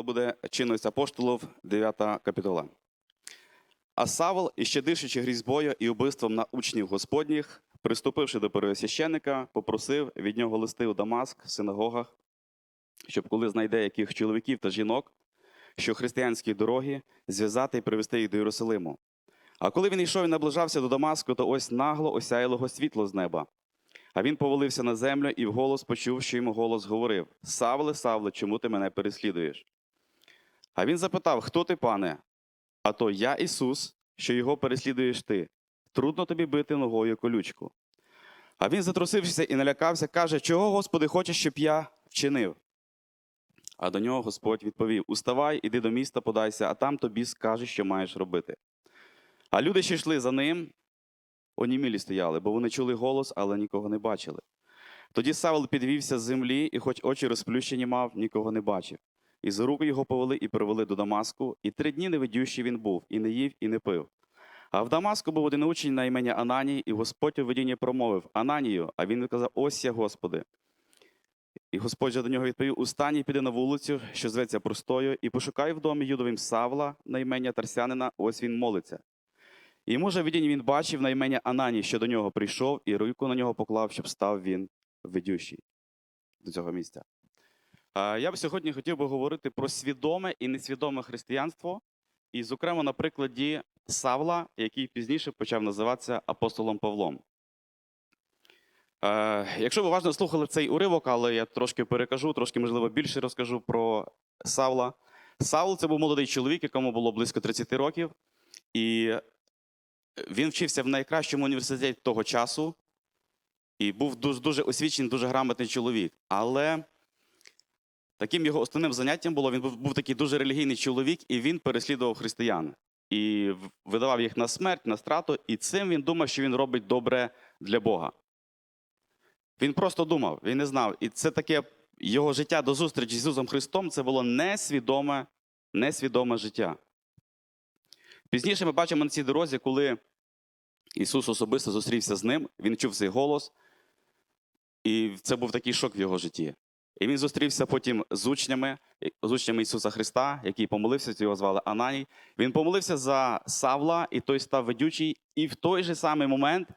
то буде чинність апостолів, 9 капітола. А Савл, іще дишучи грізьбою і убивством на учнів Господніх, приступивши до первосвященника, попросив від нього листи у Дамаск в синагогах, щоб коли знайде яких чоловіків та жінок, що християнські дороги, зв'язати і привести їх до Єрусалиму. А коли він йшов і наближався до Дамаску, то ось нагло осяяло його світло з неба. А він повалився на землю і вголос почув, що йому голос говорив: Савле, Савле, чому ти мене переслідуєш? А він запитав: Хто ти, пане? А то я Ісус, що його переслідуєш ти. Трудно тобі бити ногою колючку. А він, затрусившися і налякався, каже: Чого, Господи, хочеш, щоб я вчинив? А до нього Господь відповів: Уставай, іди до міста, подайся, а там тобі скаже, що маєш робити. А люди, що йшли за ним, онімілі стояли, бо вони чули голос, але нікого не бачили. Тоді Савл підвівся з землі, і, хоч очі розплющені мав, нікого не бачив. І за руку його повели і привели до Дамаску, і три дні невидющий він був, і не їв, і не пив. А в Дамаску був один учень на ім'я Ананій, і Господь у видінні промовив Ананію, а він відказав: Ось я, Господи. І Господь же до нього відповів: Устань і піди на вулицю, що зветься простою, і пошукай в домі юдовим Савла на ім'я Тарсянина, ось він молиться. І йому же видіння він бачив на ім'я Ананій, що до нього прийшов, і руку на нього поклав, щоб став він ведющий до цього місця. Я б сьогодні хотів би говорити про свідоме і несвідоме християнство, і, зокрема, на прикладі Савла, який пізніше почав називатися апостолом Павлом. Е, Якщо ви уважно слухали цей уривок, але я трошки перекажу, трошки, можливо, більше розкажу про Савла. Савл це був молодий чоловік, якому було близько 30 років, і він вчився в найкращому університеті того часу і був дуже, дуже освічений, дуже грамотний чоловік. Але таким його основним заняттям було, він був, був такий дуже релігійний чоловік, і він переслідував християн. І видавав їх на смерть, на страту, і цим він думав, що він робить добре для Бога. Він просто думав, він не знав. І це таке його життя до зустрічі з Ісусом Христом це було несвідоме, несвідоме життя. Пізніше ми бачимо на цій дорозі, коли Ісус особисто зустрівся з ним, він чув цей голос, і це був такий шок в його житті. І він зустрівся потім з учнями, з учнями Ісуса Христа, який помолився, його звали Ананій. Він помолився за Савла, і той став ведючий. І в той же самий момент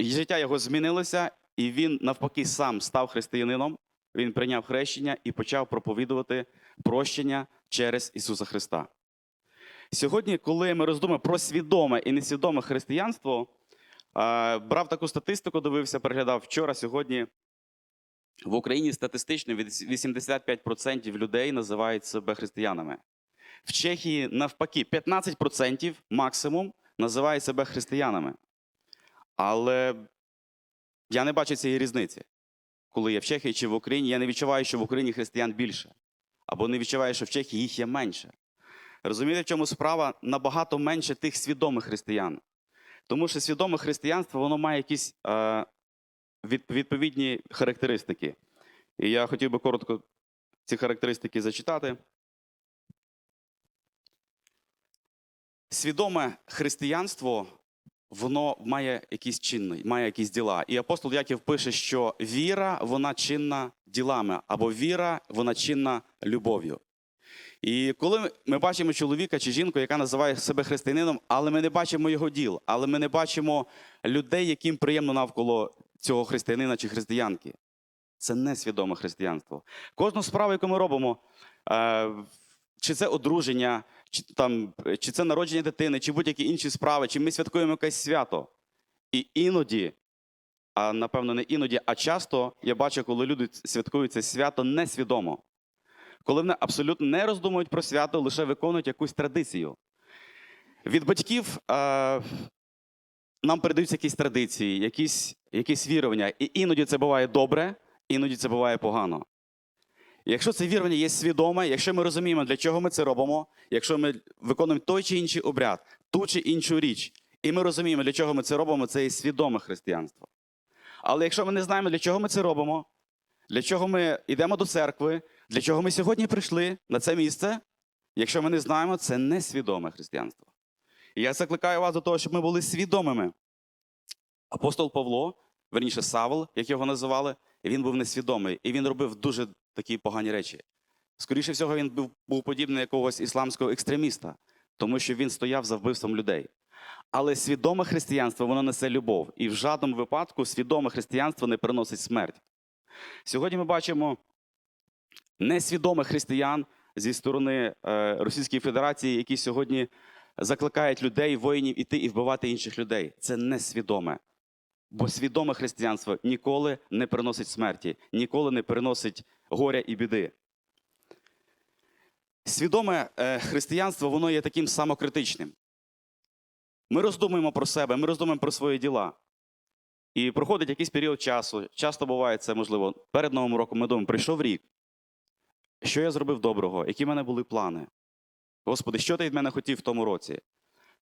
життя його змінилося, і він навпаки сам став християнином. Він прийняв хрещення і почав проповідувати прощення через Ісуса Христа. Сьогодні, коли ми роздумуємо про свідоме і несвідоме християнство, брав таку статистику, дивився, переглядав вчора, сьогодні. В Україні статистично від 85% людей називають себе християнами. В Чехії, навпаки, 15% максимум називають себе християнами. Але я не бачу цієї різниці. Коли я в Чехії чи в Україні, я не відчуваю, що в Україні християн більше. Або не відчуваю, що в Чехії їх є менше. Розумієте, в чому справа набагато менше тих свідомих християн. Тому що свідоме християнство воно має якісь е, відповідні характеристики. І я хотів би коротко ці характеристики зачитати. Свідоме християнство воно має якісь чинні, має якісь діла. І апостол Яків пише, що віра вона чинна ділами, або віра вона чинна любов'ю. І коли ми бачимо чоловіка чи жінку, яка називає себе християнином, але ми не бачимо його діл, але ми не бачимо людей, яким приємно навколо цього християнина чи християнки. Це несвідоме християнство. Кожну справу, яку ми робимо, е, чи це одруження, чи, там, чи це народження дитини, чи будь-які інші справи, чи ми святкуємо якесь свято. І іноді, а напевно не іноді, а часто я бачу, коли люди святкують це свято несвідомо коли вони абсолютно не роздумують про свято, лише виконують якусь традицію. Від батьків е, нам передаються якісь традиції, якісь, якісь вірування. І іноді це буває добре, іноді це буває погано. Якщо це вірування є свідоме, якщо ми розуміємо, для чого ми це робимо, якщо ми виконуємо той чи інший обряд, ту чи іншу річ, і ми розуміємо, для чого ми це робимо, це є свідоме християнство. Але якщо ми не знаємо, для чого ми це робимо, для чого ми йдемо до церкви, для чого ми сьогодні прийшли на це місце, якщо ми не знаємо, це несвідоме християнство. І я закликаю вас до того, щоб ми були свідомими. Апостол Павло, верніше Савл, як його називали, він був несвідомий, і він робив дуже такі погані речі. Скоріше всього, він був, був подібний якогось ісламського екстреміста, тому що він стояв за вбивством людей. Але свідоме християнство воно несе любов, і в жодному випадку свідоме християнство не приносить смерть. Сьогодні ми бачимо несвідомих християн зі сторони е, Російської Федерації, які сьогодні закликають людей, воїнів іти і вбивати інших людей. Це несвідоме. Бо свідоме християнство ніколи не приносить смерті, ніколи не приносить горя і біди. Свідоме е, християнство воно є таким самокритичним. Ми роздумуємо про себе, ми роздумуємо про свої діла. І проходить якийсь період часу. Часто буває це, можливо, перед Новим роком ми думаємо, прийшов рік. Що я зробив доброго? Які в мене були плани? Господи, що ти від мене хотів в тому році?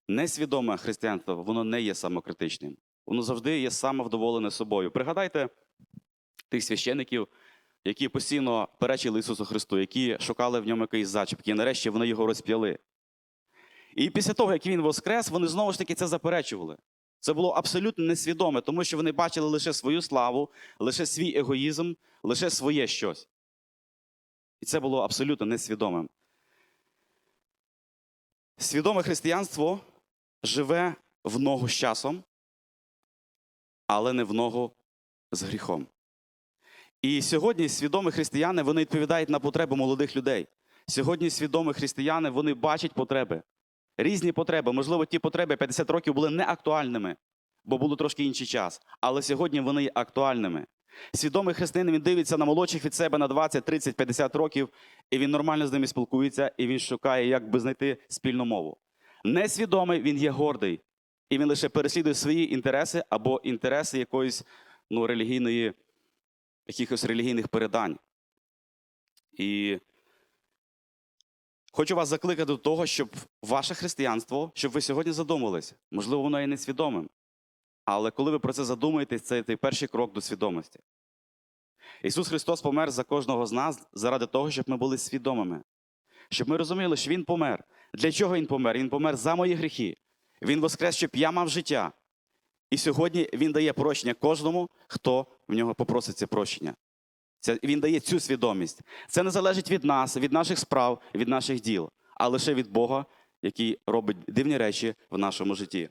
Несвідоме християнство, воно не є самокритичним. Воно завжди є самовдоволене собою. Пригадайте тих священиків, які постійно перечили Ісусу Христу, які шукали в ньому якийсь зачіпки, і нарешті вони його розп'яли. І після того, як він воскрес, вони знову ж таки це заперечували. Це було абсолютно несвідоме, тому що вони бачили лише свою славу, лише свій егоїзм, лише своє щось. І це було абсолютно несвідомим. Свідоме християнство живе в ногу з часом, але не в ногу з гріхом. І сьогодні свідомі християни вони відповідають на потреби молодих людей. Сьогодні свідомі християни вони бачать потреби. Різні потреби. Можливо, ті потреби 50 років були не актуальними, бо було трошки інший час. Але сьогодні вони є актуальними. Свідомий християнин він дивиться на молодших від себе на 20, 30, 50 років, і він нормально з ними спілкується, і він шукає, як би знайти спільну мову. Несвідомий він є гордий, і він лише переслідує свої інтереси або інтереси якоїсь ну, релігійної, якихось релігійних передань. І хочу вас закликати до того, щоб ваше християнство, щоб ви сьогодні задумались, можливо, воно є несвідомим. Але коли ви про це задумаєтесь, це той перший крок до свідомості. Ісус Христос помер за кожного з нас заради того, щоб ми були свідомими. Щоб ми розуміли, що Він помер. Для чого Він помер? Він помер за мої гріхи. Він воскрес, щоб я мав життя. І сьогодні Він дає прощення кожному, хто в нього попросить це прощення. Це, він дає цю свідомість. Це не залежить від нас, від наших справ, від наших діл, а лише від Бога, який робить дивні речі в нашому житті.